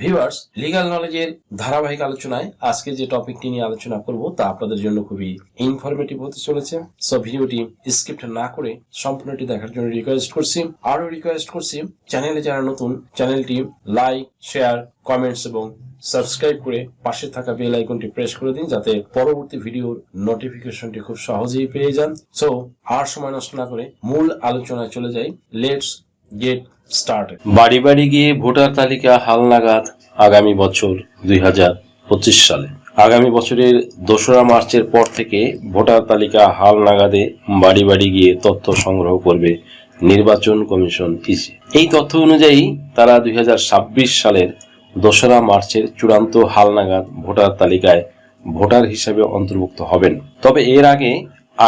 Viewers legal নলেজের ধারাবাহিক আলোচনায় আজকে যে টপিকটি নিয়ে আলোচনা করব তা আপনাদের জন্য খুবই ইনফরমেটিভ হতে চলেছে। সো ভিডিওটি স্ক্রিপ্ট না করে সম্পূর্ণটি দেখার জন্য রিকোয়েস্ট করছি। আরও রিকোয়েস্ট করছি চ্যানেলে যারা নতুন চ্যানেলটি লাইক শেয়ার কমেন্টস এবং সাবস্ক্রাইব করে পাশে থাকা বেল আইকনটি প্রেস করে দিন যাতে পরবর্তী ভিডিওর নোটিফিকেশনটি খুব সহজেই পেয়ে যান। সো আর সময় নষ্ট না করে মূল আলোচনায় চলে যাই। লেটস গেট স্টার্ট বাড়ি বাড়ি গিয়ে ভোটার তালিকা, হালনাগাদ আগামী বছর দুই সালে। আগামী বছরের দোসরা মার্চের পর থেকে ভোটার তালিকা হাল নাগাদে বাড়ি বাড়ি গিয়ে তথ্য সংগ্রহ করবে নির্বাচন কমিশন ইসি। এই তথ্য অনুযায়ী তারা দুই হাজার ছাব্বিশ সালের দোসরা মার্চের চূড়ান্ত হালনাগাদ ভোটার তালিকায় ভোটার হিসেবে অন্তর্ভুক্ত হবেন। তবে এর আগে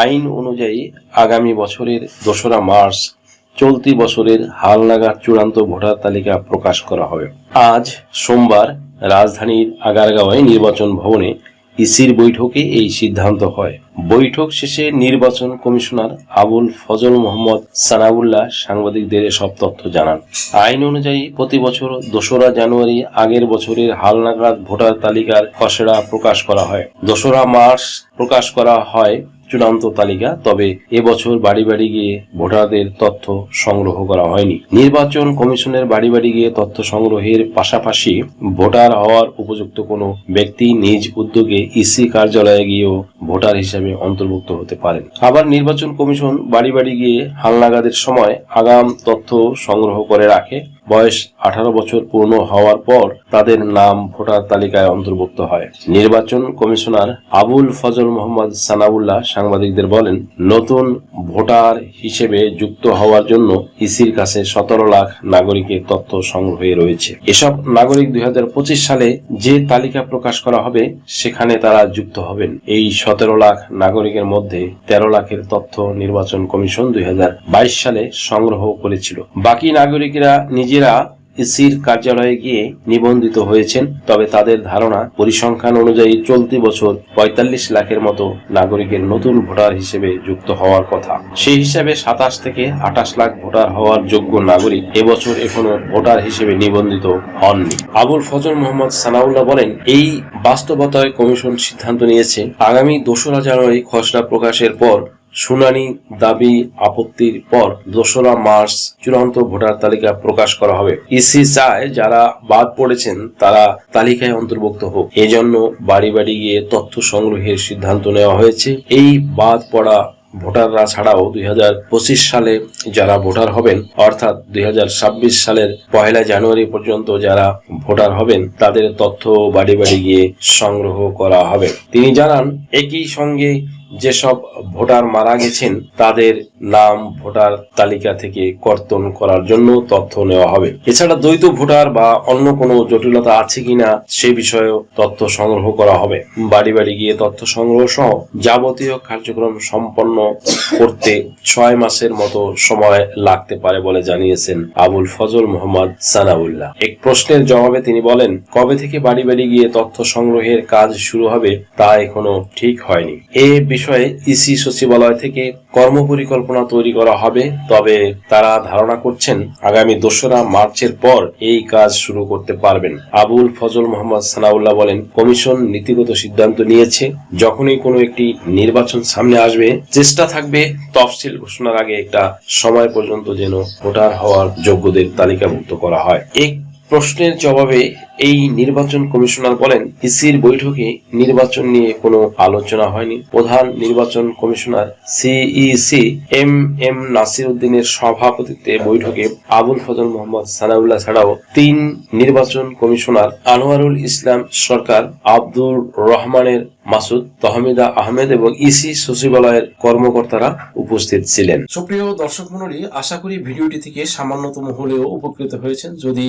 আইন অনুযায়ী আগামী বছরের দোসরা মার্চ চলতি বছরের হালনাগাদ চূড়ান্ত ভোটার তালিকা প্রকাশ করা হবে। আজ সোমবার রাজধানীর আগারগাঁওয়ে নির্বাচন ভবনে ইসির বৈঠকে এই সিদ্ধান্ত হয়। বৈঠক শেষে নির্বাচন কমিশনার আবুল ফজল মোহাম্মদ সানাউল্লাহ সাংবাদিকদের সব তথ্য জানান। আইন অনুযায়ী প্রতি বছর দোসরা জানুয়ারি আগের বছরের হালনাগাদ ভোটার তালিকার খসড়া প্রকাশ করা হয়। দোসরা মার্চ প্রকাশ করা হয় চূড়ান্ত তালিকা, তবে এবছর বাড়ি বাড়ি গিয়ে ভোটারদের তথ্য সংগ্রহ করা হয়নি। নির্বাচন কমিশনের বাড়ি বাড়ি গিয়ে তথ্য সংগ্রহের পাশাপাশি ভোটার হওয়ার উপযুক্ত কোনো ব্যক্তি নিজ উদ্যোগে ইসি কার্যালয়ে গিয়েও ভোটার হিসেবে অন্তর্ভুক্ত হতে পারেন। আবার নির্বাচন কমিশন বাড়ি বাড়ি গিয়ে হালনাগাদের সময় আগাম তথ্য সংগ্রহ করে রাখে। বয়স আঠারো বছর পূর্ণ হওয়ার পর তাদের নাম ভোটার তালিকায় অন্তর্ভুক্ত হয়। নির্বাচন কমিশনার আবুল ফজল মোহাম্মদ সানাউল্লাহ সাংবাদিকদের বলেন, নতুন ভোটার হিসেবে যুক্ত হওয়ার জন্য ইসির কাছে সতেরো লাখ নাগরিকের তথ্য সংগ্রহে রয়েছে। এসব নাগরিক দুই হাজার পঁচিশ সালে যে তালিকা প্রকাশ করা হবে, সেখানে তারা যুক্ত হবেন। এই সতেরো লাখ নাগরিকের মধ্যে তেরো লাখের তথ্য নির্বাচন কমিশন দুই হাজার বাইশ সালে সংগ্রহ করেছিল। বাকি নাগরিকরা নিজেরা ইসির কার্যালয়ে গিয়ে নিবন্ধিত হয়েছেন, তবে তাদের ধারণা পরিসংখ্যান অনুযায়ী চলতি বছর পঁয়তাল্লিশ লাখের মতো নাগরিকের নতুন ভোটার হিসেবে যুক্ত হওয়ার কথা। সেই হিসাবে সাতাশ থেকে আঠাশ লাখ ভোটার হওয়ার যোগ্য নাগরিক এবছর এখনও ভোটার হিসেবে নিবন্ধিত হননি। আবুল ফজল মোহাম্মদ সানাউল্লাহ বলেন, এই বাস্তবতায় কমিশন সিদ্ধান্ত নিয়েছে, আগামী দোসরা জানুয়ারি খসড়া প্রকাশের পর শুনানি, দাবি, আপত্তির পর দোসরা মার্চ চূড়ান্ত ভোটার তালিকা প্রকাশ করা হবে। ইসি চায় যারা বাদ পড়েছেন, তারা তালিকায় অন্তর্ভুক্ত হোক। এজন্য বাড়ি বাড়ি গিয়ে তথ্য সংগ্রহের সিদ্ধান্ত নেওয়া হয়েছে। এই বাদ পড়া ভোটাররা ছাড়াও দুই হাজার পঁচিশ সালে যারা ভোটার হবেন, অর্থাৎ দুই হাজার ছাব্বিশ সালের পহেলা জানুয়ারি পর্যন্ত যারা ভোটার হবেন, তাদের তথ্য বাড়ি বাড়ি গিয়ে সংগ্রহ করা হবে। তিনি জানান, একই সঙ্গে যেসব ভোটার মারা গেছেন, তাদের নাম, ভোটার তালিকা থেকে কর্তন করার জন্য তথ্য নেওয়া হবে। এছাড়া দ্বৈত ভোটার বা অন্য কোনো জটিলতা আছে কিনা, সে বিষয়েও তথ্য সংগ্রহ করা হবে। বাড়ি বাড়ি গিয়ে তথ্য সংগ্রহ সহ যাবতীয় কার্যক্রম সম্পন্ন করতে ছয় মাসের মতো সময় লাগতে পারে বলে জানিয়েছেন আবুল ফজল মোহাম্মদ সানাউল্লাহ। এক প্রশ্নের জবাবে তিনি বলেন, কবে থেকে বাড়ি বাড়ি গিয়ে তথ্য সংগ্রহের কাজ শুরু হবে তা এখনও ঠিক হয়নি। এ বিষয়ে ইসি সচিবালয় থেকে কর্মপরিকল্পনা তৈরি করা হবে, তবে তারা ধারণা করছেন আগামী দোসরা মার্চের পর এই কাজ শুরু করতে পারবেন। আবুল ফজল মোহাম্মদ সানাউল্লাহ বলেন, কমিশন নীতিগত সিদ্ধান্ত নিয়েছে, যখনই কোনো একটি নির্বাচন সামনে আসবে, চেষ্টা থাকবে তফসিল ঘোষণার আগে একটা সময় পর্যন্ত যেন ভোটার হওয়ার যোগ্যদের তালিকাভুক্ত করা হয়। এক প্রশ্নের জবাবে এই নির্বাচন কমিশনার বলেন, ইসির বৈঠকে নির্বাচন নিয়ে কোনো আলোচনা হয়নি। প্রধান নির্বাচন commissioner CEC M M Nasir উদ্দিনের সভাপতিত্বে বৈঠকে আবুল ফজল মোহাম্মদ সানাউল্লাহ ছাড়াও তিন নির্বাচন কমিশনার আনোয়ারুল ইসলাম সরকার, আব্দুর রহমানের মাসুদ, তহমিদা আহমেদ এবং ইসি সচিবালয়ের কর্মকর্তারা উপস্থিত ছিলেন। সুপ্রিয় দর্শক মন্ডলী আশা করি ভিডিওটি থেকে সামান্যতম হলেও উপকৃত হয়েছেন। যদি